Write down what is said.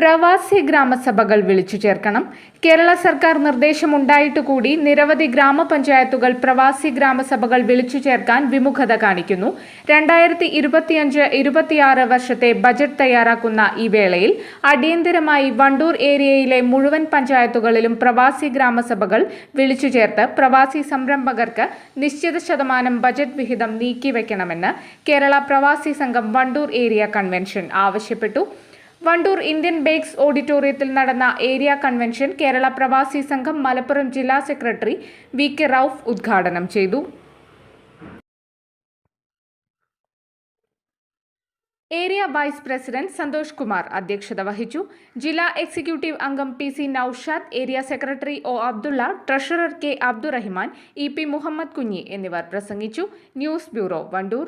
പ്രവാസി ഗ്രാമസഭകൾ വിളിച്ചു ചേർക്കണം. കേരള സർക്കാർ നിർദ്ദേശമുണ്ടായിട്ട് കൂടി നിരവധി ഗ്രാമപഞ്ചായത്തുകൾ പ്രവാസി ഗ്രാമസഭകൾ വിളിച്ചു ചേർക്കാൻ വിമുഖത കാണിക്കുന്നു. രണ്ടായിരത്തി ഇരുപത്തിയഞ്ച് ഇരുപത്തിയാറ് വർഷത്തെ ബജറ്റ് തയ്യാറാക്കുന്ന ഈ വേളയിൽ അടിയന്തരമായി വണ്ടൂർ ഏരിയയിലെ മുഴുവൻ പഞ്ചായത്തുകളിലും പ്രവാസി ഗ്രാമസഭകൾ വിളിച്ചു ചേർത്ത് പ്രവാസി സംരംഭകർക്ക് നിശ്ചിത ശതമാനം ബജറ്റ് വിഹിതം നീക്കിവെക്കണമെന്ന് കേരള പ്രവാസി സംഘം വണ്ടൂർ ഏരിയ കൺവെൻഷൻ ആവശ്യപ്പെട്ടു. വണ്ടൂർ ഇന്ത്യൻ ബേക്സ് ഓഡിറ്റോറിയത്തിൽ നടന്ന ഏരിയ കൺവെൻഷൻ കേരള പ്രവാസി സംഘം മലപ്പുറം ജില്ലാ സെക്രട്ടറി വി കെ റൌഫ് ഉദ്ഘാടനം ചെയ്തു. Area vice president Santhosh Kumar അധ്യക്ഷത വഹിച്ചു. ജില്ലാ എക്സിക്യൂട്ടീവ് അംഗം P C Noushad area secretary O Abdulla treasurer K Abdurahiman E P Muhammed Kunhi എന്നിവർ പ്രസംഗിച്ചു. News bureau Wandoor.